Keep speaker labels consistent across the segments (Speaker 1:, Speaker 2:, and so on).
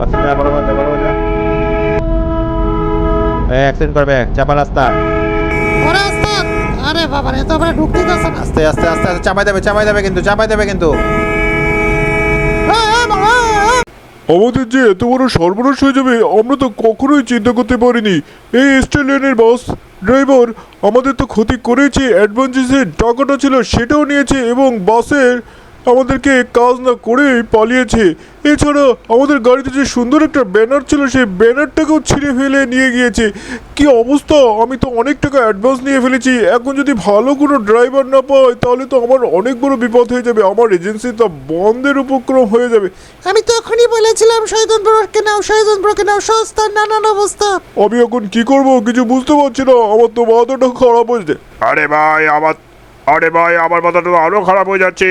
Speaker 1: বাসে বড় বাস বড় বাস অ্যাক্সিডেন্ট করবে চাপা রাস্তা।
Speaker 2: ওরে ওস্তাদ আরে বাবা রে তো আমরা ঢুকতে যাচ্ছে
Speaker 1: আস্তে আস্তে আস্তে আস্তে চাপাই দেবে চাপাই দেবে কিন্তু চাপাই দেবে কিন্তু।
Speaker 2: এই, এই, বাবা, এই, এই।
Speaker 3: আমাদের যে এত বড় সর্বনাশ হয়ে যাবে আমরা তো কখনোই চিন্তা করতে পারিনি। এই স্টেলিয়নের বস ড্রাইভার আমাদের তো ক্ষতি করেছে অ্যাডভান্সেসের টাকাটা ছিল সেটাও নিয়েছে এবং বাসের আমাদেরকে কাজ না করেই পালিয়েছে। এছাড়া আমাদের গাড়িতে যে সুন্দর একটা ব্যানার ছিল সেই ব্যানারটাকেও ছিঁড়ে ফেলে নিয়ে গিয়েছে। কি অবস্থা? আমি তো অনেক টাকা অ্যাডভান্স নিয়ে ফেলেছি। এখন যদি ভালো কোনো ড্রাইভার না পাই তাহলে তো আমার অনেক বড় বিপদ হয়ে যাবে। আমার এজেন্সি তো বন্ধের উপক্রম হয়ে যাবে।
Speaker 2: আমি তো এখনই বলেছিলাম শহীদন ব্রোকে নাও শহীদন ব্রোকে নাও সস্তার নানান অবস্থা।
Speaker 3: আমি এখন কি করব? কিছু বুঝতে পারছি না। আমার তো মাথাটা খারাপ হয়েছে
Speaker 4: আরে ভাই আমার আরে ভাই, আমার মাথাটা তো আরও খারাপ হয়ে যাচ্ছে।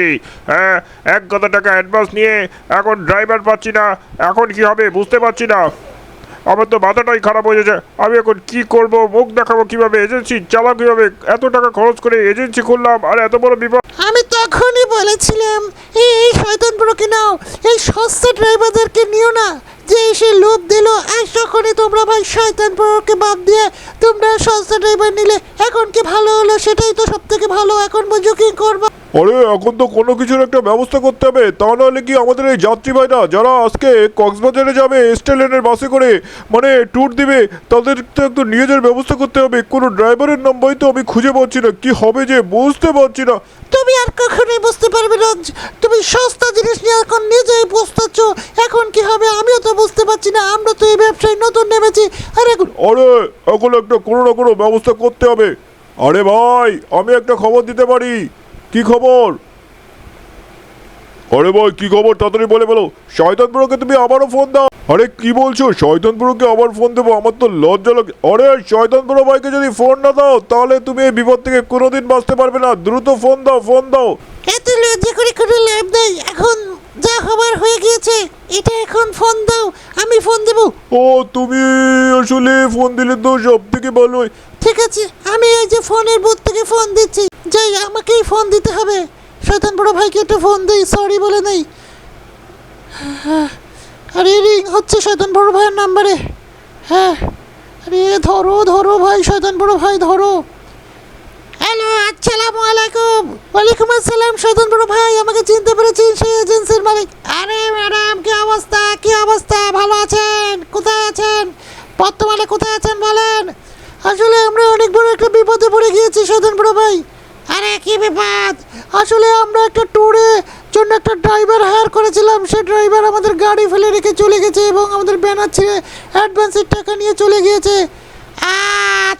Speaker 4: হ্যাঁ এক কত টাকা অ্যাডভান্স নিয়ে এখন ড্রাইভার পাচ্ছি না। এখন কি হবে বুঝতে পারছি না। আমার তো মাথাটাই খারাপ হয়ে যাচ্ছে। আমি এখন কি করব, মুখ দেখাবো কীভাবে এজেন্সি চালাবো কীভাবে? এত টাকা খরচ করে এজেন্সি করলাম আর এত বড় বিপদ।
Speaker 2: আমি তখনই বলেছিলাম, এই শয়তান ব্রোকে নাও, এই সস্তা ড্রাইভারদেরকে নিও না। যে এসে লোভ দিল আর তখনই তোমরা ভাই শয়তান ব্রোকে বাদ দিয়ে তোমরা সস্তা ড্রাইভার নিলে এখন কি ভালো হলো? সেটাই তো সব থেকে ভালো। এখন বুঝো কি করব?
Speaker 3: আরে এখন তো কোনো কিছুর একটা ব্যবস্থা করতে হবে। তা নাহলে কি আমাদের এই যাত্রী ভাইরা যারা আজকে কক্সবাজারে যাবে স্টেলেনের বাসে করে মানে ট্যুর দিবে তাদের তো একটু নিয়ে যাওয়ার ব্যবস্থা করতে হবে। কোনো ড্রাইভারের নাম্বারই তো আমি খুঁজে পাচ্ছি না। কি হবে যে বুঝতে পারছি না।
Speaker 2: তুমি আর কখনোই বুঝতে পারবে না তুমি সস্তা জিনিস নিয়ে এখন নিজেই বুঝতেছ এখন কি হবে? আমিও তো বুঝতে পারছি না আমরা তো এই ব্যবসায় নতুন নেমেছি। আর এখন
Speaker 3: আরে এখন একটা কোনো না কোনো ব্যবস্থা করতে হবে। আরে ভাই আমি একটা খবর দিতে পারি। কি খবর? আরে ভাই কি খবর? তাড়াতাড়ি বলে বলো। শয়তান শয়তানপুরকে তুমি আবারও ফোন দাও। আরে কি বলছো? শয়তান শয়তানপুরকে আবার ফোন দেবো? আমার তো লজ্জা লাগে। আরে শয়তানপুর ভাইকে যদি ফোন না দাও তাহলে তুমি এই বিপদ থেকে কোনোদিন বাঁচতে পারবে না। দ্রুত ফোন দাও ফোন দাও।
Speaker 2: এত লজ্জা করে কোনো লাভ নেই। এখন যা হবার হয়ে গিয়েছে এটা এখন ফোন দাও আমি ফোন দেবো।
Speaker 3: ও তুমি আসলে ফোন দিলে তো সব থেকে ভালোই।
Speaker 2: ঠিক আছে আমি এই যে ফোনের বুথ থেকে ফোন দিচ্ছি। যাই আমাকেই ফোন দিতে হবে। শয়তান বড় ভাইকে একটা ফোন দিই সরি বলে নেই। আরে রিং হচ্ছে শয়তান বড় ভাইয়ের নাম্বারে হ্যাঁ আরে ধরো ধরো ভাই শয়তান বড় ভাই ধরো। হ্যালো আসসালামু আলাইকুম ওয়ালাইকুম আসসালাম শয়তান বড় ভাই আমাকে চিনতে পেরেছেন সেই এজেন্সির মালিক। আরে ম্যাডাম কি অবস্থা? কি অবস্থা? ভালো আছেন? কোথায় আছেন? বর্তমানে কোথায় আছেন বলেন? আসলে আমরা অনেক বড় একটা বিপদে পড়ে গিয়েছি বড় ভাই আরে কি বিপদ? আসলে আমরা একটা ট্যুরে জন্য একটা ড্রাইভার হায়ার করেছিলাম। সেই ড্রাইভার আমাদের গাড়ি ফেলে রেখে চলে গেছে এবং আমাদের ব্যানার ছেড়ে অ্যাডভান্সের টাকা নিয়ে চলে গিয়েছে।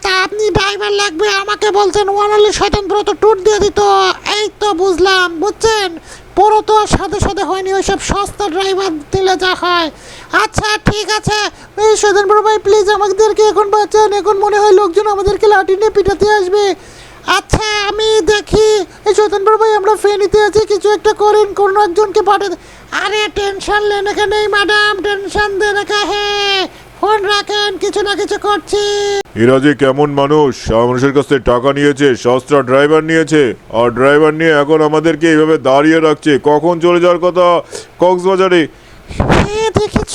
Speaker 2: তা আপনি ড্রাইভার লাগবে, আমাকে বলছেন ওয়ানালি শয়তান, পুরো তো ট্যুর দিয়ে দিত। এই তো বুঝলাম, বুঝছেন? পুরো তো সাথে সাথে হয়নি, ওইসব সস্তা ড্রাইভার দিলে যা হয়। আচ্ছা ঠিক আছে। এই শয়তান ভাই প্লিজ আমাদেরকে এখন বাঁচান। এখন মনে হয় লোকজন আমাদেরকে লাঠি নিয়ে পিটাতে আসবে। আচ্ছা আমি দেখি। এই শয়তান ভাই, আমরা ফেনিতে আছি কিছু একটা করেন, কোনো একজনকে পাঠাতে আরে টেনশন লেন এখানে ম্যাডাম টেনশন দেন একা হে ফোন রাখেন কিছু না কিছু করছি।
Speaker 3: এরা যে কেমন মানুষ মানুষের কাছ থেকে টাকা নিয়েছে সস্তা ড্রাইভার নিয়েছে আর ড্রাইভার নিয়ে এখন আমাদেরকে এইভাবে দাঁড়িয়ে রাখছে। কখন চলে যাওয়ার কথা? কক্সবাজারে।
Speaker 2: হ্যাঁ দেখেছ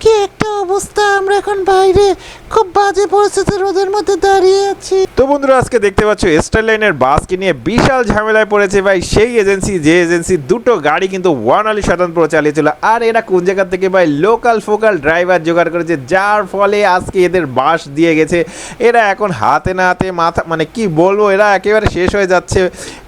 Speaker 2: কি একটা অবস্থা? আমরা এখন বাইরে খুব বাজে পরিস্থিতি রোদের মধ্যে দাঁড়িয়ে আছি।
Speaker 1: তো বন্ধুরা, আজকে দেখতে পাচ্ছ স্টার লাইনের বাসকে নিয়ে বিশাল ঝামেলায় পড়েছে ভাই। সেই এজেন্সি, যে এজেন্সি, দুটো গাড়ি কিন্তু ওয়ান আলি শতানপুর চালিয়েছিল। আর এরা কোন জায়গা থেকে ভাই? লোকাল ফোকাল ড্রাইভার জোগাড় করেছে, যার ফলে আজকে এদের বাস দিয়ে গেছে। এরা এখন হাতে না হাতে মাথা মানে কি বলব, এরা একেবারে শেষ হয়ে যাচ্ছে।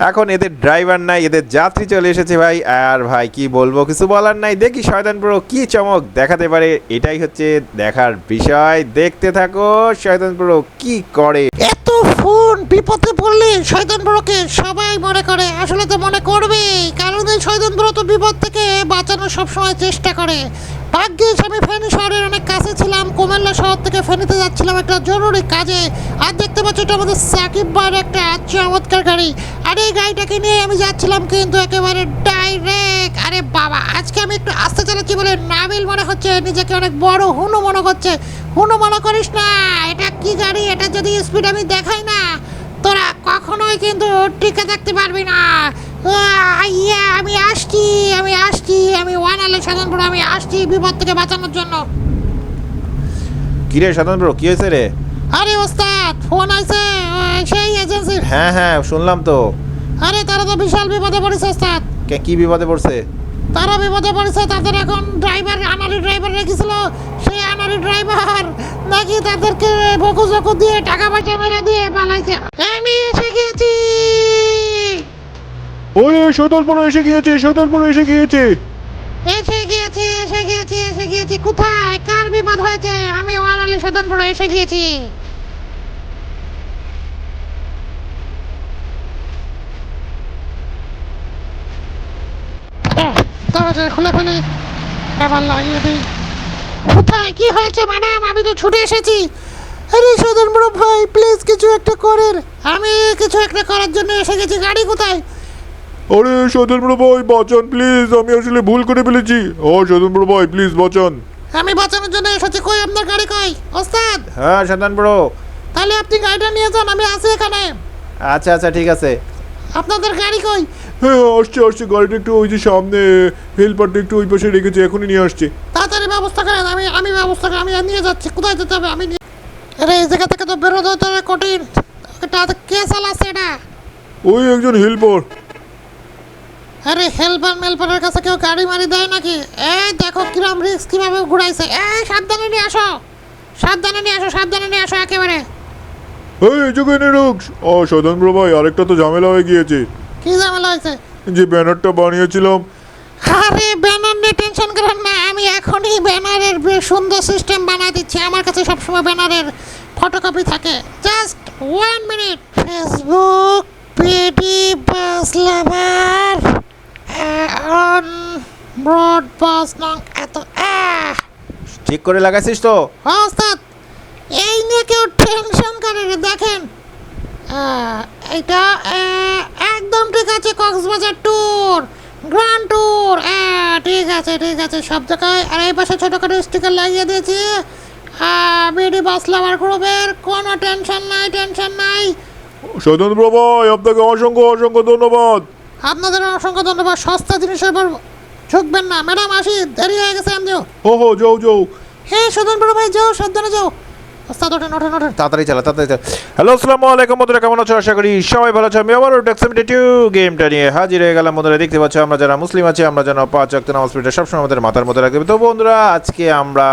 Speaker 1: এখন এদের ড্রাইভার নাই, এদের যাত্রী চলে এসেছে ভাই। আর ভাই, কি বলব, কিছু বলার নাই। দেখি শয়তানপুর কি চমক দেখাতে পারে। এটাই হচ্ছে দেখার বিষয়। দেখতে থাকো শয়তানপুর কি করে?
Speaker 2: এত ফোন বিপদে পড়লে শয়তান বড়কে সবাই মনে করে, আসলে তো মনে করবে কারণ এই শয়তান বড় তো বিপদ থেকে বাঁচানোর সবসময় চেষ্টা করে। ভাগ্যিস আমি ফেনী শহরের অনেক কাছে ছিলাম, কুমিল্লা শহর থেকে ফেনীতে যাচ্ছিলাম একটা জরুরি কাজে। আর দেখতে পাচ্ছ এটা আমাদের সাকিব বার একটা চমৎকার গাড়ি। আর এই গাড়িটাকে নিয়ে আমি যাচ্ছিলাম কিন্তু একেবারে ডাইরেক্ট। আরে বাবা, আজকে আমি একটু আস্তে চালাচ্ছি বলে নাবিল মনে হচ্ছে, নিজেকে অনেক বড় হুনো মনে হচ্ছে হুনো মনে করিস না। এটা কি গাড়ি? এটা যদি স্পিড আমি দেখাই না তোরা কখনোই কিন্তু টিকে থাকতে পারবি না। ইয়ে আমি আসছি আমি আসছি আমি ওয়ান আলে সাধনপুর আমি আসছি বিপদ থেকে বাঁচানোর জন্য।
Speaker 1: কিরে সাধন ব্রো কি হয়েছে রে?
Speaker 2: আরে ওস্তাদ ফোন আছে সেই এজেন্সির
Speaker 1: হ্যাঁ হ্যাঁ শুনলাম তো।
Speaker 2: আরে তারা তো বিশাল বিপদে পড়েছে ওস্তাদ।
Speaker 1: কে কি বিপদে পড়ছে?
Speaker 2: তারা বিপদে পড়েছে তাদের এখন ড্রাইভার আনারি ড্রাইভার রেখেছিল। সেই আনারি ড্রাইভার নাকি তাদেরকে বকু জকু দিয়ে টাকা পয়সা মেরে দিয়ে পালাইছে। আমি এসে গেছি
Speaker 3: ওই শৈতানপুর এসে গিয়েছে শৈতানপুর এসে গিয়েছে।
Speaker 2: এসে গিয়েছি এসে গিয়েছি এসে গিয়েছি। কোথায়? কার বিপদ হয়েছে? আমি ওয়ানালি সদনপুর এসে গিয়েছি। দরজা খুলে ফেলি। এবার লাগিয়ে দিই। কোথায়? কি হয়েছে ম্যাডাম? আমি তো ছুটে এসেছি। আরে সদন বড় ভাই প্লিজ কিছু একটা করেন। আমি কিছু একটা করার জন্য এসে গেছি। গাড়ি কোথায়?
Speaker 3: আরে শৈতানপুর ভাই বাঁচান প্লিজ আমি আসলে ভুল করে ফেলেছি। ও শৈতানপুর ভাই প্লিজ বাঁচান।
Speaker 2: আমি বাঁচানোর জন্য এসেছি। কই আপনার গাড়ি কই? ওস্তাদ!
Speaker 1: হ্যাঁ সাধন ব্রো
Speaker 2: তাহলে আপনি গাড়িটা নিয়ে যান আমি আছি এখানে।
Speaker 1: আচ্ছা আচ্ছা ঠিক আছে।
Speaker 2: আপনাদের গাড়ি কই?
Speaker 3: হ্যাঁ আসছে আসছে গাড়িটা একটু ওই যে সামনে হেল্পারটা একটু ওই পাশে রেখেছে এখনই নিয়ে আসছে।
Speaker 2: তাড়াতাড়ি ব্যবস্থা করেন আমি আমি ব্যবস্থা করে আমি নিয়ে যাচ্ছি কোথায় যেতে হবে? আমি আরে এই জায়গা থেকে তো বেরোতে তো কঠিন। এটা কে চালাচ্ছে এটা?
Speaker 3: ওই একজন হেল্পার।
Speaker 2: আরে হেল্পার মেলপারের কাছে কেউ গাড়ি মারি দেয় নাকি? এই দেখো কিরম রিক্স কীভাবে ঘুরাইছে। এই সাবধানে নিয়ে আসো। সাবধানে নিয়ে আসো সাবধানে নিয়ে আসো একেবারে।
Speaker 3: এই রোগ। ও শৈতানপুর ভাই আরেকটা তো ঝামেলা হয়ে গিয়েছে।
Speaker 2: কি ঝামেলা হয়েছে?
Speaker 3: যে ব্যানারটা বানিয়েছিলাম।
Speaker 2: আরে ব্যানার নিয়ে টেনশন করেন না আমি এখনই ব্যানারের বেশ সুন্দর সিস্টেম বানাই দিচ্ছি। আমার কাছে সবসময় ব্যানারের ফটোকপি থাকে। Just one minute Facebook PD bus lover on broad bus নং এত
Speaker 1: ঠিক করে লাগাইছিস তো?
Speaker 2: ওস্তাদ এই নিয়ে কেউ টেনশন করে রে দেখেন। এটা একদম ঠিক আছে কক্সবাজার ট্যুর গ্র্যান্ড ট্যুর ঠিক আছে ঠিক আছে সব জায়গায়। আর এই পাশে ছোটোখাটো স্টিকার লাগিয়ে দিয়েছি। বিডি বাস লাভার গ্রুপের কোনো টেনশন নাই টেনশন নাই।
Speaker 3: শৈতানপুর ভাই আপনাকে অসংখ্য অসংখ্য ধন্যবাদ।
Speaker 2: আপনাদের অসংখ্য ধন্যবাদ। সস্তা জিনিসের উপর ঝুঁকবেন না। ম্যাডাম আসি দেরি হয়ে গেছে আমিও
Speaker 3: হো হো যাও যাও।
Speaker 2: হ্যাঁ সুদন ভাই যাও সাবধানে যাও।
Speaker 1: তাড়াতাড়ি চালা, তাড়াতাড়ি আলাইকুম কেমন আছো? আশা করি সবাই ভালো আমি গেমটা নিয়ে হাজির হয়ে গেলাম। দেখতে পাচ্ছ, আমরা যারা মুসলিম আছি, আমরা যেন পাঁচ অক্ট নামাজ সবসময় আমাদের মাথার মধ্যে রাখবে তো বন্ধুরা, আজকে আমরা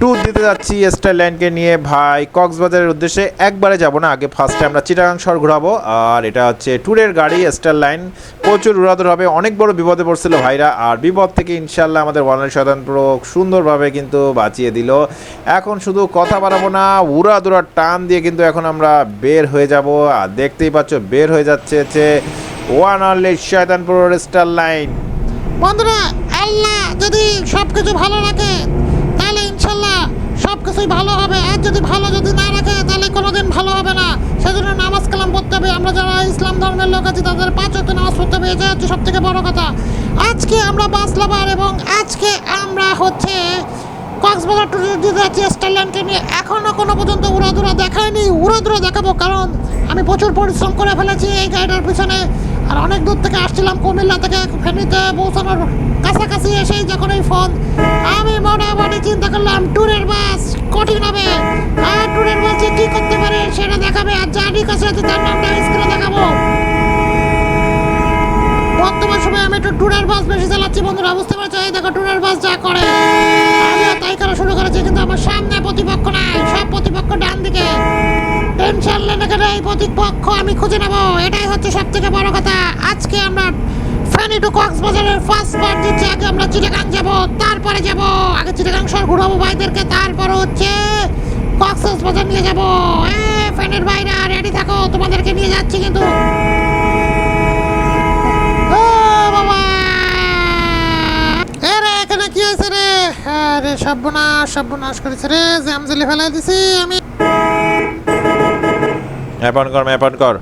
Speaker 1: ট্যুর দিতে যাচ্ছি স্টাইল ল্যান্ডকে নিয়ে। ভাই, কক্সবাজারের উদ্দেশ্যে একবারে যাব না। আগে ফার্স্টে আমরা চিটাগাং শহর ঘোরাবো। আর এটা হচ্ছে ট্যুরের গাড়ি স্টার লাইন প্রচুর উড়াদুর হবে। অনেক বড় বিপদে পড়ছিল ভাইরা। আর বিপদ থেকে ইনশাল্লাহ আমাদের ওয়ানের সাধারণ প্রো সুন্দরভাবে কিন্তু বাঁচিয়ে দিল। এখন শুধু কথা বাড়াবো না উড়াদুরা টান দিয়ে কিন্তু এখন আমরা বের হয়ে যাব। আর দেখতেই পাচ্ছ, বের হয়ে যাচ্ছে হচ্ছে ওয়ান আর্লি শয়তানপুর স্টার লাইন
Speaker 2: বন্ধুরা, আল্লাহ যদি সব কিছু ভালো রাখে কিছুই ভালো হবে। আর যদি ভালো যদি না রাখে, তাহলে কোনোদিন ভালো হবে না। সেজন্য নামাজ কালাম পড়তে হবে। আমরা যারা ইসলাম ধর্মের লোক আছি, তাদের পাঁচ ওয়াক্ত নামাজ পড়তে হবে। এটা হচ্ছে সব থেকে বড় কথা। আজকে আমরা বাস লাভার এবং আজকে আমরা হচ্ছে কক্সবাজার ট্যুরে যাচ্ছি স্টারল্যান্ডকে নিয়ে। এখনও কোনো পর্যন্ত উড়াদুরা দেখায়নি। উড়াদুরা দেখাবো, কারণ আমি প্রচুর পরিশ্রম করে ফেলেছি এই গাড়িটার পিছনে। আর অনেক দূর থেকে আসছিলাম কুমিল্লা থেকে ফেনীতে পৌঁছানোর কাছাকাছি এসেই যখন এই ফোন, আমি মোটামুটি চিন্তা করলাম, ট্যুরের বাস কঠিন হবে। আর ট্যুরের বাসে কি করতে পারে সেটা দেখাবে আর জার্নি কাছে আছে তার নামটা স্ক্রিনে দেখাবো। বর্তমান সময় আমি একটু ট্যুরের বাস বেশি চালাচ্ছি, বন্ধুরা, বুঝতে পারছ? এই দেখো, ট্যুরের বাস যা করে, আমিও তাই করা এই প্রতিপক্ষ আমি খুঁজে নেব। এটাই হচ্ছে সব থেকে বড় কথা। আজকে আমরা ফেনি টু কক্সবাজারের ফার্স্ট পার্ট দিচ্ছি। আগে আমরা চিটাগাং যাব তারপরে যাব। আগে চিটাগাং শহর ঘুরাবো ভাইদেরকে। তারপর হচ্ছে কক্সবাজার বাজার নিয়ে যাব। এ ফেনের বাইরে রেডি থাকো তোমাদেরকে নিয়ে যাচ্ছি কিন্তু। রে, এখানে কি হয়েছে রে? আরে সর্বনাশ সর্বনাশ করেছে রে। জ্যাম জেলে ফেলাই দিছি আমি।
Speaker 1: অ্যাপন কর অ্যাপন কর।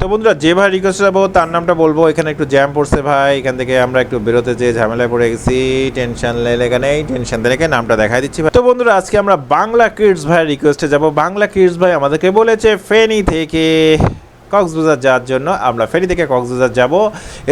Speaker 1: তো বন্ধুরা, যে ভাই রিকোয়েস্ট যাব তার নামটা বলব। এখানে একটু জ্যাম পড়ছে ভাই। এখান থেকে আমরা একটু বেরোতে যেয়ে ঝামেলায় পড়ে গেছি। টেনশন নেই টেনশন লেগে নামটা দেখাই দিচ্ছি। তো বন্ধুরা, আজকে আমরা বাংলা কিডস ভাই রিকোয়েস্টে যাব। বাংলা কিডস ভাই আমাদেরকে বলেছে, ফেনি থেকে। কক্সবাজার যাওয়ার জন্য আমরা ফেরি থেকে কক্সবাজার যাব।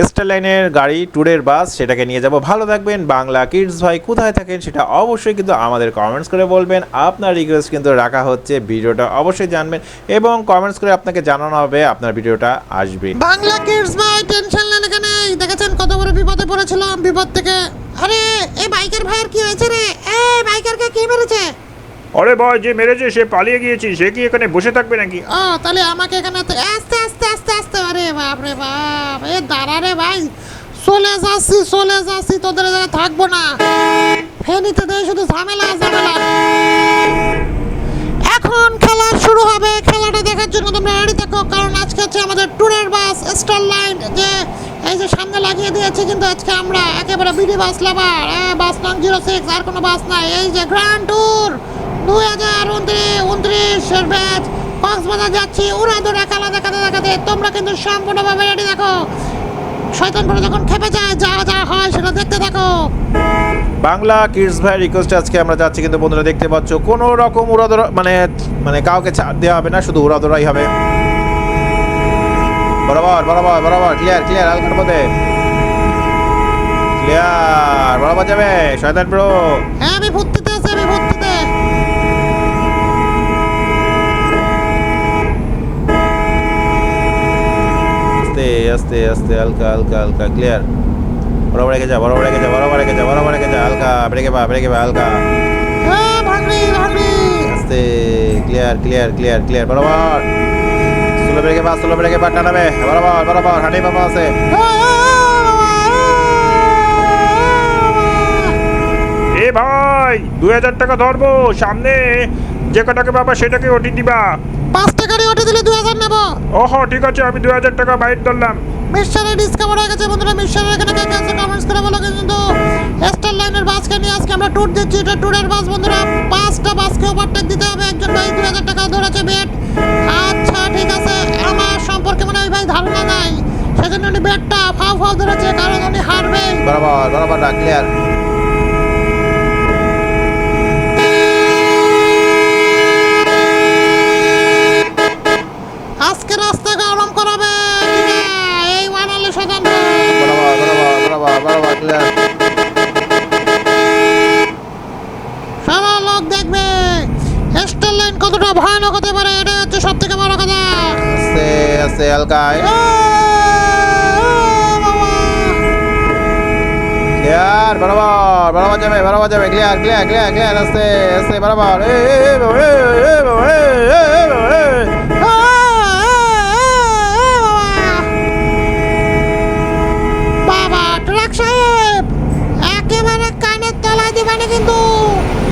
Speaker 1: স্টার লাইনের গাড়ি, ট্যুরের বাস, সেটাকে নিয়ে যাব। ভালো থাকবেন। বাংলা কিডস ভাই কোথায় থাকেন সেটা অবশ্যই কিন্তু আমাদের কমেন্টস করে বলবেন। আপনার রিকোয়েস্ট কিন্তু রাখা হচ্ছে। ভিডিওটা অবশ্যই জানবেন এবং কমেন্টস করে আপনাকে জানানো হবে। আপনার ভিডিওটা আসবে।
Speaker 2: বাংলা কিডস ভাই টেনশন নেন এখানে। দেখেছেন কত বড় বিপদে পড়েছিলাম? বিপদ থেকে আরে, এই বাইকের ভাইয়ের কি হয়েছে রে? এই বাইকারকে কি মেরেছে?
Speaker 4: আরে ভাই, যে মেরেছে, সে পালিয়ে গিয়েছি, সে কি এখানে বসে থাকবে নাকি?
Speaker 2: ও, তাহলে আমাকে এখানে তো আস্তে আস্তে আস্তে আস্তে, আরে বাপ রে বাপ, এ দাঁড়া রে ভাই, চলে যাচ্ছি চলে যাচ্ছি, তোদের জায়গায় থাকব না। ফেনিতে দেয় শুধু ঝামেলা ঝামেলা। এখন খেলা শুরু হবে, খেলাটা দেখার জন্য তোমরা রেডি থাকো, কারণ আজকে হচ্ছে আমাদের ট্যুরের বাস স্টার লাইন যে এই যে সামনে লাগিয়ে দিয়েছে কিন্তু আজকে আমরা একেবারে বিডি বাস লাভার হ্যাঁ বাস নং জিরো সিক্স আর কোনো বাস নাই, এই যে গ্র্যান্ড ট্যুর দুই হাজার উনত্রিশ উনত্রিশের ব্যাচ কক্সবাজার যাচ্ছি উড়া দৌড়া খেলা দেখাতে দেখাতে তোমরা কিন্তু সম্পূর্ণভাবে রেডি দেখো। শয়তানপুরে যখন খেপে যায় যা যা হয় সেটা দেখতে থাকো
Speaker 1: বাংলা কিডস ভাই রিকোয়েস্ট আজকে আমরা যাচ্ছি কিন্তু বন্ধুরা দেখতে পাচ্ছ কোনো রকম উড়াদোড়া মানে মানে কাউকে ছাড় দেওয়া হবে না শুধু উড়াদোড়াই হবে। বরাবর বরাবর বরাবর ক্লিয়ার ক্লিয়ার হালকার মধ্যে। ক্লিয়ার বরাবর যাবে শয়তান প্রো
Speaker 2: হ্যাঁ আমি ভর্তিতে আছি আমি ভর্তিতে
Speaker 1: আস্তে আস্তে হালকা হালকা হালকা ক্লিয়ার বরাবর রেখে যা বরাবর রেখে যা বরাবর রেখে যা বরাবর রেখে যা হালকা ব্রেকে পা ব্রেকে পা হালকা।
Speaker 2: হ্যাঁ
Speaker 1: আস্তে ক্লিয়ার ক্লিয়ার ক্লিয়ার ক্লিয়ার বরাবর। স্লো ব্রেকে পা স্লো ব্রেকে পা টানাবে বরাবর বরাবর হাঁটি বাবা আছে।
Speaker 4: এ ভাই দুই হাজার টাকা ধরবো সামনে। যে কটাকে পাবা সেটাকে ওটি দিবা
Speaker 2: দিলে দুই হাজার নেব।
Speaker 4: ওহো ঠিক আছে আমি দুই হাজার টাকা বাইর ধরলাম
Speaker 2: মিক্সচারে ডিসকাভার হয়ে গেছে বন্ধুরা মিক্সচারের এখানে কে কে আছে কমেন্টস করে বলো কিন্তু। স্টার লাইনের বাসকে নিয়ে আজকে আমরা ট্যুর দিচ্ছি এটা ট্যুরের বাস বন্ধুরা। পাঁচটা বাসকে ওভারটেক দিতে হবে একজন ভাই দুই হাজার টাকা ধরেছে বেট আচ্ছা ঠিক আছে আমার সম্পর্কে মনে হয় ভাই ধারণা নাই। সেজন্য উনি বেটটা ফাও ফাও ধরেছে কারণ উনি হারবে
Speaker 1: বরাবর বরাবর না ক্লিয়ার
Speaker 2: আজকে রাস্তা গরম করাবে এই ওয়ানালে
Speaker 1: ক্লিয়ার
Speaker 2: সারা লোক দেখবে। স্টার লাইন কতটা ভয়ানক হতে পারে এটা হচ্ছে সব থেকে বড় কথা।
Speaker 1: আস্তে আস্তে হালকা। ক্লিয়ার বরাবর বরাবর যাবে বরাবর যাবে। ক্লিয়ার ক্লিয়ার ক্লিয়ার ক্লিয়ার আস্তে আস্তে বরাবর। এ এ এ, এ এ।
Speaker 2: কিন্তু।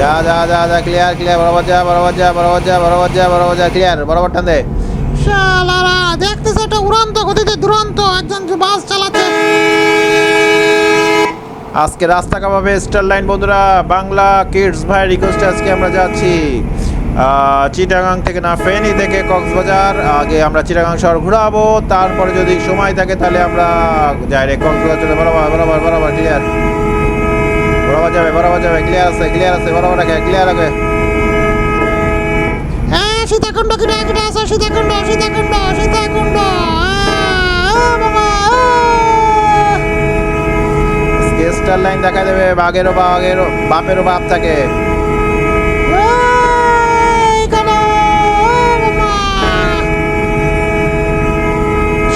Speaker 1: যা যা যা যা ক্লিয়ার ক্লিয়ার বরাবর যা বরাবর যা বরাবর যা বরাবর যা বরাবর যা ক্লিয়ার বরাবর টান দে।
Speaker 2: শালারা দেখতেছে উড়ান্ত গতিতে দুরন্ত একজন বাস চালাচ্ছে।
Speaker 1: আজকে রাস্তা কামাবে স্টার লাইন বন্ধুরা। বাংলা কিডস ভাই রিকোয়েস্টে আজকে আমরা যাচ্ছি। চিটাগাং থেকে না ফেনী থেকে কক্সবাজার। আগে আমরা চিটাগাং শহর ঘোরাবো। তারপরে যদি সময় থাকে তাহলে আমরা ডাইরেক্ট কক্সবাজার চলে। বরাবর বরাবর বরাবর ক্লিয়ার বরাবর যাবে বরাবর যাবে ক্লিয়ার আছে ক্লিয়ার আছে বরাবর রাখে ক্লিয়ার রাখে।
Speaker 2: হ্যাঁ সীতাকুণ্ড কিনা কিনা আছে সীতাকুণ্ড সীতাকুণ্ড সীতাকুণ্ড।
Speaker 1: লাইন দেখা দেবে বাঘেরও বাঘেরও বাপেরও বাপ থাকে।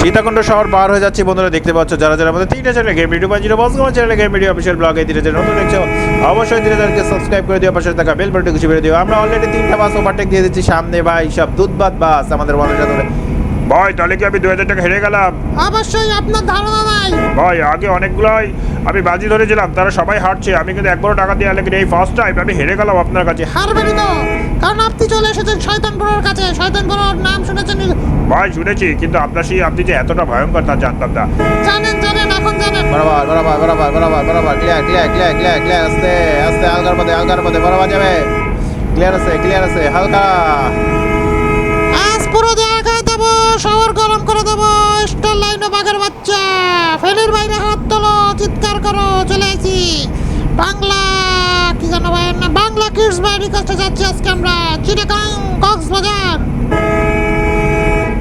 Speaker 1: সীতাকুণ্ড শহর পার হয়ে যাচ্ছি। বন্ধুরা দেখতে পাচ্ছ যারা যারা আমাদের তিনটা channel game video zero boss আমার চ্যানেলে গেম ভিডিও অফিসিয়াল ব্লগে ধীরে ধীরে নতুন দেখছ অবশ্যই ধীরে ধীরে সাবস্ক্রাইব করে দিও পাশে থাকা বেল বাটনটি খুশি করে দিও। আমরা অলরেডি তিনটা বাস ওভারটেক দিয়ে দিচ্ছি সামনে ভাই সব দুধবাদ বাস আমাদের মনে ধরে।
Speaker 4: ভাই তাহলে কি আমি দুই হাজার টাকা হেরে গেলাম?
Speaker 2: অবশ্যই আপনার ধারণা নাই।
Speaker 4: ভাই আগে অনেকগুলোই আমি বাজি ধরেছিলাম তারা সবাই হারছে আমি কিন্তু একবারও টাকা দিয়ে লেকিন এই ফার্স্ট টাইম আমি হেরে গেলাম আপনার কাছে।
Speaker 2: হারবেনই তো। কারণ আপনি চলে এসেছেন শয়তানপুরের কাছে। শয়তানপুরের নাম শুনেছেন
Speaker 4: ভাই শুনেছি কিন্তু আপনার সেই আপনি যে এতটা ভয়ঙ্কর তা জানতাম না।
Speaker 2: জানেন জানেন এখন জানেন।
Speaker 1: বরাবর বরাবর বরাবর বরাবর বরাবর clear clear clear clear clear আস্তে আস্তে হালকার মধ্যে হালকার মধ্যে বরাবর যাবে। ক্লিয়ার আছে ক্লিয়ার আছে হালকা।
Speaker 2: আজ পুরো জায়গায় দেবো শহর গরম করে দেবো স্টার লাইন বাঘের বাচ্চা। ফেলির বাইরে হাত তোলো চিৎকার করো চলে এসি বাংলা কি জানো ভাই না বাংলা কিডস যাচ্ছি আজকে আমরা চিটাগাং কক্সবাজার।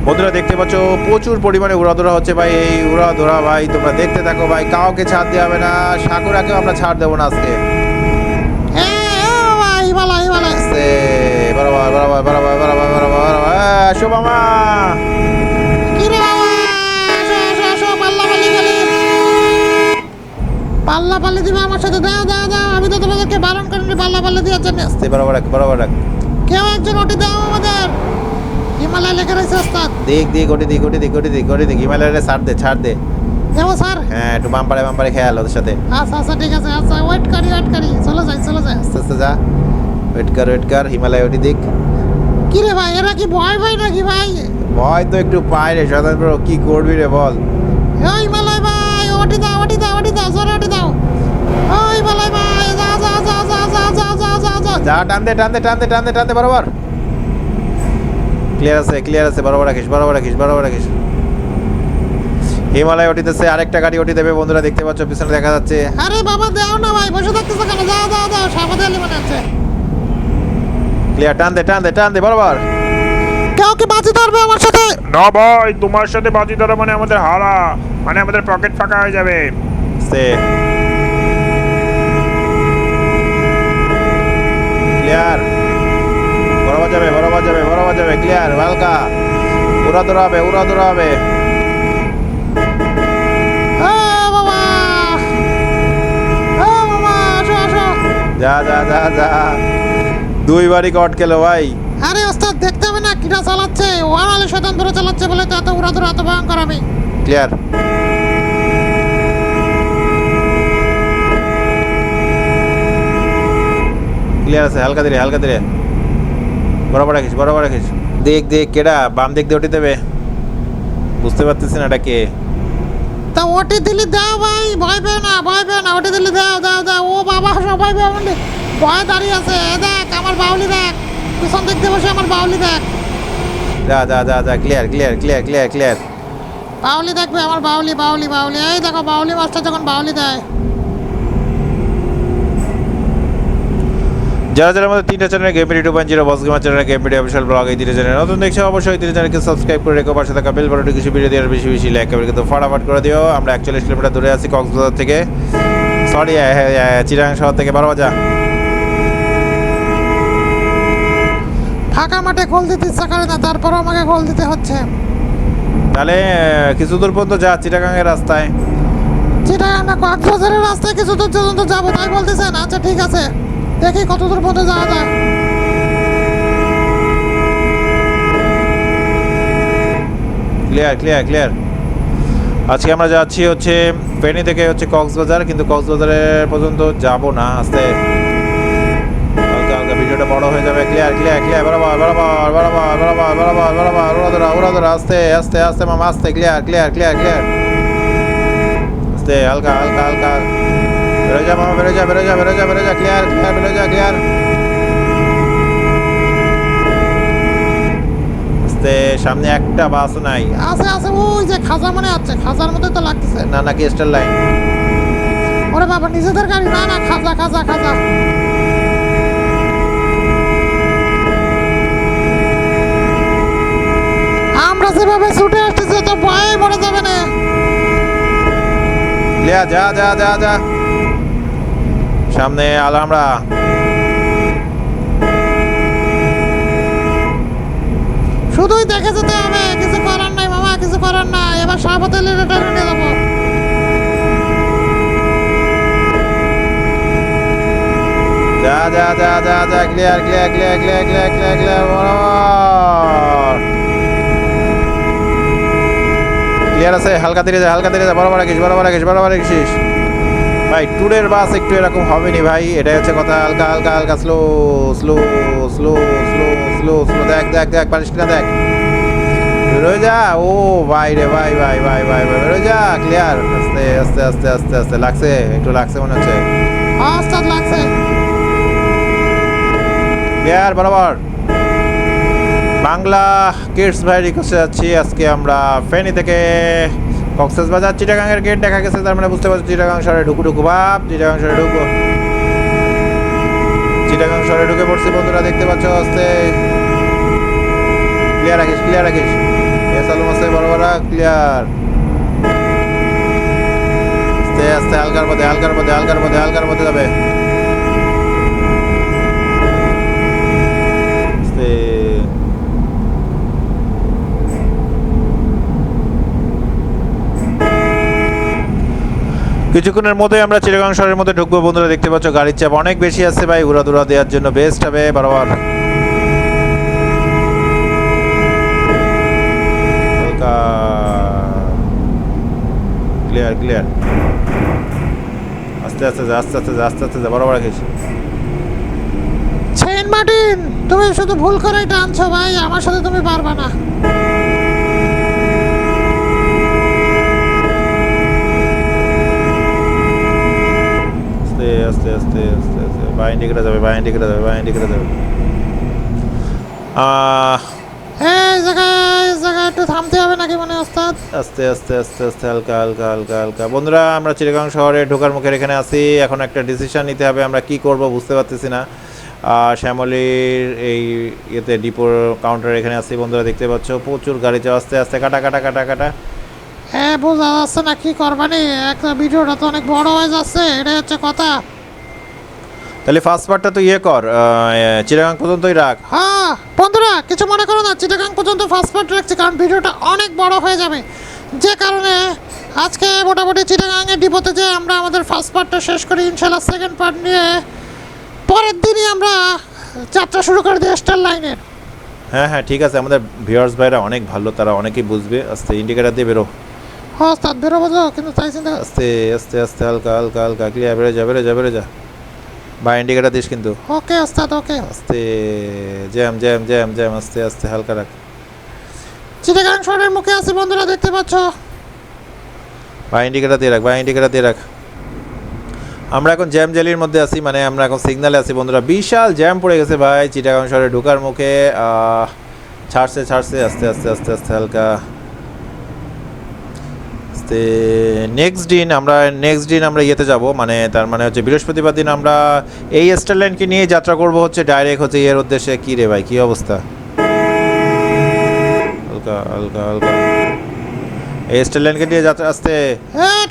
Speaker 1: বন্ধুরা দেখতে পাচ্ছ প্রচুর পরিমাণে উড়াধরা হচ্ছে ভাই এই উড়াধরা ভাই তোমরা দেখতে থাকো ভাই কাউকে ছাড় দেওয়া হবে না সাকুরাকেও আমরা ছাড় দেবো না আজকে।
Speaker 2: এ পাল্লা পাল্লা দিবে আমার সাথে। দাও দাও দাও আমি তো তোমাদেরকে বারণ করিনি পাল্লা পাল্লি দেওয়ার জন্য।
Speaker 1: আস্তে বরাবর রাখ বরাবর রাখ
Speaker 2: কেউ একজন ওটি দাও আমাদের। হিমালয় লেখা রয়েছে ওস্তাদ।
Speaker 1: দেখ দেখ ওটি দিক ওটি দিক ওটি দিক ওটি দিক হিমালয়ের ছাড় দে ছাড় দে।
Speaker 2: দেবো স্যার।
Speaker 1: হ্যাঁ একটু বাম্পারে বাম্পারে খেয়াল ওদের সাথে।
Speaker 2: আচ্ছা আচ্ছা ঠিক আছে আচ্ছা ওয়েট করি ওয়েট করি। চলে যাই চলে যাই।
Speaker 1: আস্তে আস্তে যা। ওয়েট কর ওয়েট কর হিমালয় ওটি দেখ।
Speaker 2: কি রে ভাই এরা কি ভয় ভয় নাকি ভাই?
Speaker 1: ভয় তো একটু পায় রে সদান কি করবি রে বল
Speaker 2: ওই হিমালয় ভাই ওটি দাও ওটি দাও ওটি দাও জোরে ওটি দাও ওই হিমালয় ভাই যা যা যা যা যা যা যা যা যা
Speaker 1: যা টান দে টান দে টান দে টান দে টান দে বরাবর ক্লিয়ার আছে ক্লিয়ার আছে বরাবর রাখিস বরাবর রাখিস বরাবর রাখিস হিমালয় ওটিতেছে আরেকটা গাড়ি ওটি দেবে বন্ধুরা দেখতে পাচ্ছ পিছনে দেখা যাচ্ছে
Speaker 2: আরে বাবা দাও না ভাই বসে থাকতেছে কেন যাও যাও যাও সাবাদে আলি মনে হচ্ছে
Speaker 1: ক্লিয়ার টান দে টান দে টান দে বরাবর
Speaker 2: কেউ কি বাজি ধরবে আমার সাথে
Speaker 4: না ভাই তোমার সাথে বাজি ধরা মানে আমাদের হারা মানে আমাদের পকেট ফাঁকা হয়ে যাবে
Speaker 1: আসছে ক্লিয়ার বড় বাজাবে বড় বাজাবে বড় বাজাবে ক্লিয়ার হালকা উড়া দৌড়া উড়া
Speaker 2: দৌড়া হবে
Speaker 1: যা যা যা যা দুইবারই কট খেলো ভাই।
Speaker 2: আরে ওস্তাদ দেখতে হবে না কিরা চালাচ্ছে। ওয়ার আলী শয়তান ধরে চালাচ্ছে বলে তো এত উড়া দৌড়া এত ভয়ঙ্কর আমি।
Speaker 1: ক্লিয়ার ক্লিয়ার আছে হালকা ধীরে হালকা ধীরে। বরাবর রাখিস বরাবর রাখিস দেখ দেখ কেডা? বাম দিক দিয়ে ওটি দেবে। বুঝতে পারতেছি না এটা কে।
Speaker 2: তা ওটি দিলি দাও ভাই ভয় পেও না ভয় পেও না ওটি দিলি দাও দাও দাও। ও বাবা সবাই মানে ভয় দাঁড়িয়ে আছে। দেখ আমার বাউলি দেখ। পিছন দিক দিয়ে বসে আমার বাউলি দেখ।
Speaker 1: যা যা যা যা clear clear clear clear clear
Speaker 2: বাউলি দেখবে আমার বাউলি বাউলি বাউলি। এই দেখো বাউলি মাছটা যখন বাউলি দেয়।
Speaker 1: যারা যারা আমাদের তিনটা channel game two point zero boss gamer channel game video official blog এই তিনটা চ্যানেল নতুন দেখছ অবশ্যই তিনটা চ্যানেলকে সাবস্ক্রাইব করে রেখো পাশে থাকা বেল বাটনটি কিছু ভিডিও দেওয়ার বেশি বেশি লাইক করে কিন্তু ফটাফট করে দিও। আমরা একচল্লিশ কিলোমিটার দূরে আছি কক্সবাজার থেকে। সরি চিরাং শহর থেকে বারো বাজা
Speaker 2: ফাঁকা মাঠে গোল দিতে ইচ্ছা করে না তারপরও আমাকে গোল দিতে হচ্ছে।
Speaker 1: তাহলে কিছু দূর পর্যন্ত যা চিটাগাংয়ের রাস্তায়।
Speaker 2: যেটা আমরা কক্সবাজারের রাস্তায় কিছু দূর পর্যন্ত যাব তাই বলতেছেন। আচ্ছা ঠিক আছে। দেখি কত দূর পর্যন্ত যাওয়া যায়।
Speaker 1: ক্লিয়ার ক্লিয়ার ক্লিয়ার আজকে আমরা যাচ্ছি হচ্ছে ফেনী থেকে হচ্ছে কক্সবাজার, কিন্তু কক্সবাজারের পর্যন্ত যাব না, আস্তে। হালকা ভিডিওটা বড় হয়ে যাবে। ক্লিয়ার ক্লিয়ার ক্লিয়ার বরাবর বরাবর বরাবর বরাবর বরাবর বরাবর উড়াদরা উড়াদরা আস্তে আস্তে আস্তে, মামা, আস্তে ক্লিয়ার ক্লিয়ার ক্লিয়ার ক্লিয়ার আস্তে, হালকা হালকা হালকা। বেরো যা মামা বেরো যা বেরো যা বেরো যা বেরো যা ক্লিয়ার ক্লিয়ার বেরো যা ক্লিয়ার আস্তে সামনে একটা বাস নাই।
Speaker 2: আছে আছে ওই যে খাজা মনে হচ্ছে খাজার মধ্যে তো লাগতেছে।
Speaker 1: না নাকি স্টার লাইন
Speaker 2: ওরে বাবা নিজেদের গাড়ি না না খাজা খাজা খাজা। আমরা যেভাবে ছুটে আসতেছি তো ভয়ে মরে যাবে না।
Speaker 1: যা যা যা যা। সামনে আলহামরা
Speaker 2: শুধুই দেখে যেতে হবে কিছু করার নাই মামা কিছু করার নাই এবার সাহাবতের রিটার্ন যাব।
Speaker 1: যা যা যা যা যা clear clear clear clear clear clear clear বরাবর। ক্লিয়ার আছে হালকা ধীরে যা হালকা ধীরে যা বরাবর রাখিস বরাবর রাখিস বরাবর রাখিস। ভাই ট্যুরের বাস একটু এরকম হবে নি ভাই এটাই হচ্ছে কথা। হালকা হালকা হালকা slow slow slow slow slow slow দেখ দেখ দেখ পারিস কিনা দেখ। বেরোয় যা ও ভাই রে ভাই ভাই ভাই ভাই ভাই বেরোয় যা ক্লিয়ার আস্তে আস্তে আস্তে আস্তে আস্তে লাগছে একটু লাগছে মনে হচ্ছে।
Speaker 2: আস্তে লাগছে।
Speaker 1: ক্লিয়ার বরাবর। বাংলা কিডস ভাই রিকোয়েস্টে যাচ্ছি আজকে আমরা ফেনী থেকে। কক্সেস বাজার চিটাগাংয়ের গেট দেখা গেছে, তার মানে বুঝতে পারছি চিটাগাং শহরে ঢুকু ঢুকু ভাব চিটাগাং শহরে ঢুকু চিটাগাং শহরে ঢুকে পড়ছি, বন্ধুরা, দেখতে পাচ্ছ আস্তে ক্লিয়ার রাখিস ক্লিয়ার রাখিস এস মাসে বড় বড় ক্লিয়ার আস্তে আস্তে, হালকার মধ্যে হালকার মধ্যে হালকার মধ্যে হালকার মধ্যে যাবে আস্তে কিছুক্ষণের মধ্যে আমরা চিরগাং শহরের মধ্যে ঢুকবো। বন্ধুরা দেখতে পাচ্ছ গাড়ির চাপ অনেক বেশি আছে ভাই। উড়াদুরা দেওয়ার জন্য বেস্ট হবে বরাবর ক্লিয়ার ক্লিয়ার আস্তে আস্তে আস্তে আস্তে আস্তে আস্তে যা, বরাবর রাখিস
Speaker 2: সেন্ট মার্টিন তুমি শুধু ভুল করে টানছো ভাই আমার সাথে তুমি পারবা না।
Speaker 1: আস্তে আস্তে আস্তে আস্তে আস্তে। বাই ইন্ডিকেটার যাবে বাই ইন্ডিকেটার যাবে বাই ইন্ডিকেটার যাবে। আহ,
Speaker 2: এই জায়গায় জায়গায় একটু থামতে হবে নাকি মানে ওস্তাদ?
Speaker 1: আস্তে আস্তে আস্তে আস্তে হালকা হালকা হালকা হালকা। বন্ধুরা আমরা চিরগাং শহরে ঢোকার মুখের এখানে আছি। এখন একটা ডিসিশন নিতে হবে আমরা কি করব বুঝতে পারতেছি না। আর শ্যামলির এই ইয়েতে ডিপোর কাউন্টার এখানে আছি বন্ধুরা দেখতে পাচ্ছ। প্রচুর গাড়ি চা আস্তে আস্তে কাটা কাটা কাটা কাটা।
Speaker 2: হ্যাঁ বোঝা যাচ্ছে না কি করবানি একটা ভিডিওটা তো অনেক বড় হয়ে যাচ্ছে এটা হচ্ছে কথা।
Speaker 1: তাহলে ফার্স্ট পার্টটা তো ইয়ে কর চিটাগাং পর্যন্তই রাখ।
Speaker 2: হ্যাঁ বন্ধুরা কিছু মনে করো না চিটাগাং পর্যন্ত ফার্স্ট পার্ট রাখছি কারণ ভিডিওটা অনেক বড় হয়ে যাবে। যে কারণে আজকে মোটামুটি চিটাগাংয়ের ডিপোতে যে আমরা আমাদের ফার্স্ট পার্টটা শেষ করি ইনশাল্লাহ সেকেন্ড পার্ট নিয়ে পরের দিনই আমরা যাত্রা শুরু করে দিই স্টার লাইনের
Speaker 1: হ্যাঁ হ্যাঁ ঠিক আছে আমাদের ভিউয়ার্স ভাইরা অনেক ভালো তারা অনেকেই বুঝবে। আস্তে ইন্ডিকেটার দিয়ে বেরো।
Speaker 2: হ্যাঁ ওস্তাদ বেরোবো তো কিন্তু তাই চিন্তা
Speaker 1: আস্তে আস্তে আস্তে হালকা হালকা হালকা ক্লিয়ার বেরো যা বেরো যা বেরো যা। বা ইন্ডিকেটার দিস কিন্তু।
Speaker 2: ওকে ওস্তাদ ওকে।
Speaker 1: আস্তে জ্যাম জ্যাম জ্যাম জ্যাম আস্তে আস্তে হালকা রাখ।
Speaker 2: চিটাগাং শহরের মুখে আছি বন্ধুরা দেখতে পাচ্ছ?
Speaker 1: বা ইন্ডিকেটার দিয়ে রাখ বা ইন্ডিকেটার দিয়ে রাখ। আমরা এখন জ্যাম জ্যালির মধ্যে আছি মানে আমরা এখন সিগনালে আছি বন্ধুরা। বিশাল জ্যাম পড়ে গেছে ভাই চিটাগাং শহরে ঢোকার মুখে। ছাড়ছে ছাড়ছে আস্তে আস্তে আস্তে আস্তে হালকা। আস্তে নেক্সট দিন আমরা নেক্সট দিন আমরা ইয়েতে যাব মানে তার মানে হচ্ছে বৃহস্পতিবার দিন আমরা এই স্টারলাইনকে নিয়ে যাত্রা করব হচ্ছে ডাইরেক্ট হচ্ছে এর উদ্দেশ্যে। কী রে ভাই কী অবস্থা? হালকা হালকা হালকা। এই স্টারলাইনকে নিয়ে যাত্রা আসতে।
Speaker 2: হ্যাঁ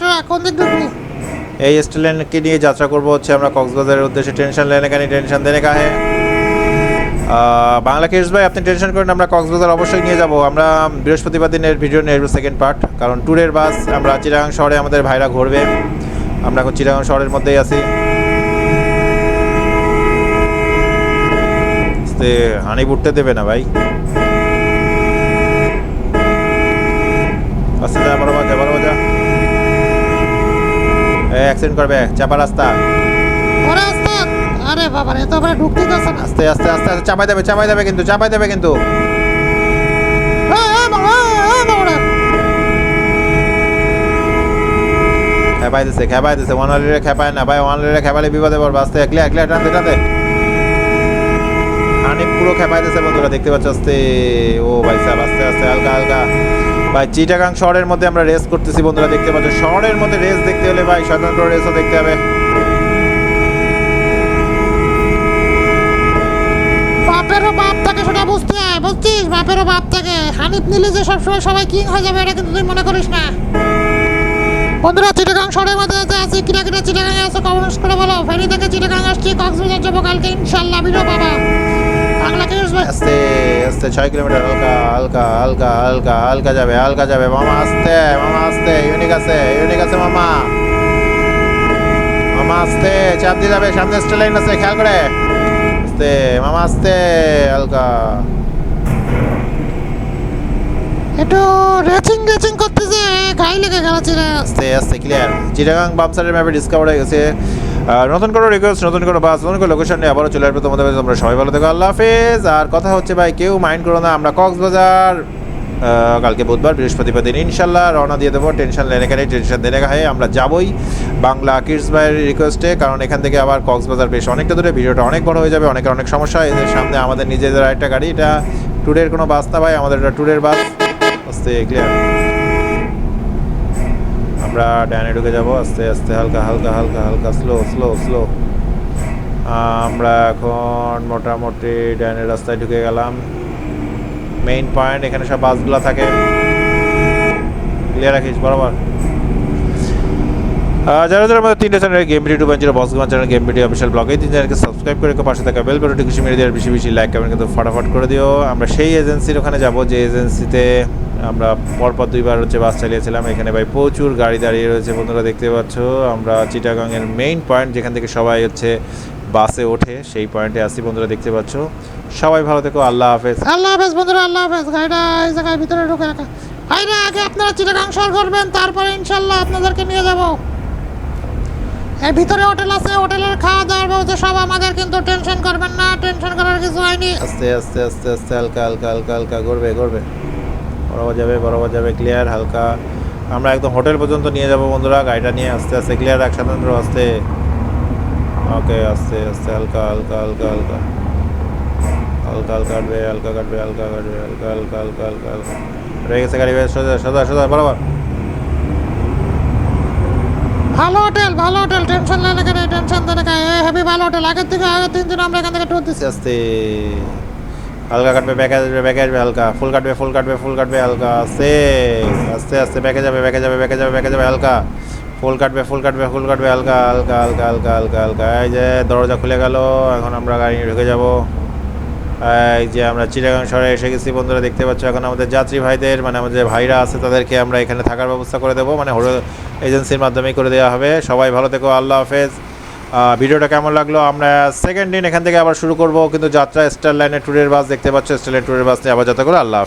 Speaker 1: এই স্টারলাইনকে নিয়ে যাত্রা করব হচ্ছে আমরা কক্সবাজারের উদ্দেশ্যে। টেনশন লেনে কানি টেনশন দেনে কাহে। বাংলা ভাই, আপনি টেনশন করেন আমরা কক্সবাজার অবশ্যই নিয়ে যাব। আমরা বৃহস্পতিবার দিনের ভিডিও নিয়ে আসব সেকেন্ড পার্ট কারণ ট্যুরের বাস আমরা চিরাং শহরে আমাদের ভাইরা ঘুরবে। আমরা এখন চিরাং শহরের মধ্যেই আছি। হানি বুটতে দেবে না ভাই। আস্তে যা, বড় যা বড় যা অ্যাক্সিডেন্ট করবে, চাপা রাস্তা।
Speaker 2: আরে বাবা রে তো ঢুকতে যাচ্ছে না।
Speaker 1: আস্তে আস্তে আস্তে আস্তে চাপাই দেবে চাপাই দেবে কিন্তু চাপাই দেবে কিন্তু। খেপাই দিছে খেপাই দিছে ওয়ানলিরে খেপায় না। ভাই ওয়ানলিরে খেপালে বিপদে পড়বে। আস্তে ক্লিয়ার ক্লিয়ার টানতে টানতে। হানিফ পুরো খেপাই দিছে বন্ধুরা দেখতে পাচ্ছ আস্তে। ও ভাই সাহেব আস্তে আস্তে হালকা হালকা। ভাই চিটাগাং শহরের মধ্যে আমরা রেস করতেছি বন্ধুরা দেখতে পাচ্ছ। শহরের মধ্যে রেস দেখতে হলে ভাই স্বতন্ত্র রেসও দেখতে হবে।
Speaker 2: বুঝছিস বাপেরও বাপ থাকে হানিফ নিলে যে সবসময় সবাই কিং হয়ে যাবে, এটা কিন্তু তুই মনে করিস না। বন্ধুরা, চিটাগাং শহরের মধ্যে আছে আছি, কিনা কিনা চিটাগাং আছে কমেন্টস করে বলো। ফেরি থেকে চিটাগাং আসছি, কক্সবাজার যাব কালকে ইনশাল্লাহ বাংলা কেস
Speaker 1: আস্তে আস্তে, ছয় কিলোমিটার, হালকা হালকা হালকা হালকা হালকা যাবে হালকা যাবে। মামা, আস্তে মামা, আস্তে ইউনিক আছে ইউনিক আছে, মামা। মামা, আস্তে, চাপ দিয়ে যাবে, সামনে স্টেল লাইন আছে, খেয়াল করে। আস্তে, মামা, আস্তে, হালকা।
Speaker 2: একটু রেচিং রেচিং করতেছে। গায়ে লেগে গেল চিরা
Speaker 1: আস্তে আস্তে ক্লিয়ার চিটাগাং বামসারের ম্যাপে ডিসকভার হয়ে গেছে। নতুন কোনো রিকোয়েস্ট নতুন কোনো বাস নতুন কোনো লোকেশন নিয়ে আবারও চলে আসবে তোমাদের তোমরা সবাই ভালো থেকো। আল্লাহ হাফেজ। আর কথা হচ্ছে, ভাই, কেউ মাইন্ড করো না। আমরা কক্সবাজার কালকে বুধবার, বৃহস্পতিবার দিন। ইনশাল্লাহ রওনা দিয়ে দেবো। টেনশন লেনে কানে টেনশন দেনে গায়ে আমরা যাবই বাংলা কিডস ভাইয়ের রিকোয়েস্টে কারণ এখান থেকে আবার কক্সবাজার বেশ অনেকটা দূরে। ভিডিওটা অনেক বড় হয়ে যাবে। অনেকের অনেক সমস্যা এদের সামনে আমাদের নিজেদের একটা গাড়ি। এটা ট্যুরের কোনো বাস না ভাই। আমাদের এটা ট্যুরের বাস। আস্তে ক্লিয়ার আমরা ডানে ঢুকে যাব, আস্তে আস্তে, হালকা হালকা হালকা হালকা স্লো স্লো স্লো আমরা এখন মোটামুটি ডানের রাস্তায় ঢুকে গেলাম। মেইন পয়েন্ট এখানে সব বাসগুলো থাকে। ক্লিয়ার রাখিস, বরাবর। যারা যারা আমাদের তিনটে channel game video two point channel game video official blog তিন চ্যানেলকে সাবস্ক্রাইব করে পাশে থাকা বেল বাটনটি খুশি মেরে বেশি বেশি লাইক কমেন্ট কিন্তু ফটাফট করে দিও। আমরা সেই এজেন্সির ওখানে যাব, যে এজেন্সিতে আমরা পরপর দুইবার হচ্ছে বাস চালিয়েছিলাম। এখানে ভাই প্রচুর গাড়ি দাঁড়িয়ে রয়েছে বন্ধুরা দেখতে পাচ্ছ। আমরা চিটাগাংয়ের মেইন পয়েন্ট যেখান থেকে সবাই হচ্ছে বাসে ওঠে সেই পয়েন্টে আসি বন্ধুরা দেখতে পাচ্ছ। সবাই ভালো থেকো আল্লাহ হাফেজ।
Speaker 2: আল্লাহ হাফেজ বন্ধুরা আল্লাহ হাফেজ। গাড়িটা এই জায়গায় ভিতরে ঢুকে রাখা। আরে আগে আপনারা চিটাগাং শহর করবেন তারপরে ইনশাল্লাহ আপনাদেরকে নিয়ে যাব। এর ভিতরে হোটেল আছে হোটেলের খাওয়া দাওয়ার ব্যবস্থা সব আমাদের কিন্তু টেনশন করবেন না টেনশন করার কিছু হয়নি।
Speaker 1: আস্তে আস্তে আস্তে আস্তে হালকা হালকা হালকা হালকা করবে করবে বরাবর যাবে বরাবর যাবে ক্লিয়ার হালকা। আমরা একদম হোটেল পর্যন্ত নিয়ে যাব বন্ধুরা গাড়িটা নিয়ে আস্তে আস্তে ক্লিয়ার স্বাতন্ত্র আস্তে। ওকে আস্তে আস্তে হালকা হালকা হালকা হালকা। হালকা হালকা কাটবে হালকা কাটবে হালকা কাটবে হালকা হালকা হালকা হালকা হালকা। রয়ে গেছে গাড়ি সোজা সোজা সোজা বরাবর।
Speaker 2: ভালো হোটেল ভালো হোটেল টেনশন না নেই টেনশন না লেগে হেভি ভালো হোটেল। আগের থেকে আগের তিন দিন আমরা এখান থেকে ট্যুর দিচ্ছি
Speaker 1: আস্তে। হালকা কাটবে ব্যাকে আসবে ব্যাকে আসবে হালকা। ফুল কাটবে ফুল কাটবে ফুল কাটবে হালকা। আস্তে আস্তে আস্তে ব্যাকে যাবে ব্যাকে যাবে ব্যাকে যাবে ব্যাকে যাবে হালকা। ফুল কাটবে ফুল কাটবে ফুল কাটবে হালকা হালকা হালকা হালকা হালকা হালকা। এই যে দরজা খুলে গেল, এখন আমরা গাড়ি ঢুকে যাব। এই যে আমরা চিটাগাং শহরে এসে গেছি, বন্ধুরা, দেখতে পাচ্ছ, এখন আমাদের যাত্রী ভাইদের মানে আমাদের ভাইরা আছে, তাদেরকে আমরা এখানে থাকার ব্যবস্থা করে দেবো। মানে হোটেল এজেন্সির মাধ্যমেই করে দেওয়া হবে। সবাই ভালো থেকো, আল্লাহ হাফেজ। ভিডিওটা কেমন লাগল? আমরা সেকেন্ড দিন এখান থেকে আবার শুরু করব, কিন্তু যাত্রা স্টার লাইনের ট্যুরের বাস দেখতে পাচ্ছ স্টার লাইন ট্যুরের বাস নিয়ে আবার যাত্রা করে আল্লাহ